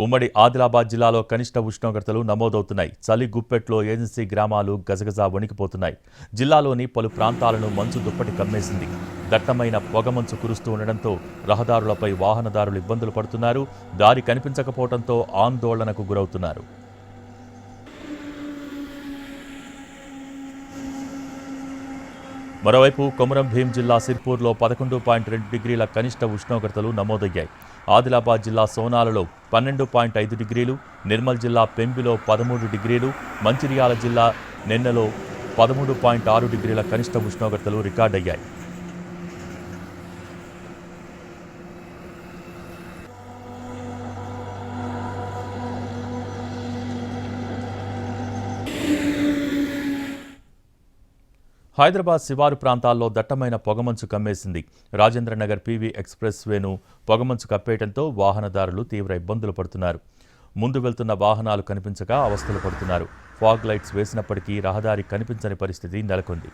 ఉమ్మడి ఆదిలాబాద్ జిల్లాలో కనిష్ట ఉష్ణోగ్రతలు నమోదవుతున్నాయి. చలి గుప్పెట్లో ఏజెన్సీ గ్రామాలు గజగజా వణికిపోతున్నాయి. జిల్లాలోని పలు ప్రాంతాలను మంచు దుప్పటి కమ్మేసింది. దట్టమైన పొగమంచు కురుస్తూ ఉండడంతో రహదారులపై వాహనదారులు ఇబ్బందులు పడుతున్నారు. దారి కనిపించకపోవడంతో ఆందోళనకు గురవుతున్నారు. మరోవైపు కొమరం భీం జిల్లా సిర్పూర్లో పదకొండు పాయింట్ రెండు డిగ్రీల కనిష్ట ఉష్ణోగ్రతలు నమోదయ్యాయి. ఆదిలాబాద్ జిల్లా సోనాలలో పన్నెండు పాయింట్ ఐదు డిగ్రీలు నిర్మల్ జిల్లా పెంబిలో పదమూడు డిగ్రీలు మంచిర్యాల జిల్లా నిన్నలో పదమూడు పాయింట్ ఆరు డిగ్రీల కనిష్ట ఉష్ణోగ్రతలు రికార్డయ్యాయి. హైదరాబాద్ శివారు ప్రాంతాల్లో దట్టమైన పొగమంచు కమ్మేసింది. రాజేంద్రనగర్ పీవీ ఎక్స్ప్రెస్ వేను పొగమంచు కప్పేయడంతో వాహనదారులు తీవ్ర ఇబ్బందులు పడుతున్నారు. ముందు వెళ్తున్న వాహనాలు కనిపించక అవస్థలు పడుతున్నారు. ఫాగ్ లైట్స్ వేసినప్పటికీ రహదారి కనిపించని పరిస్థితి నెలకొంది.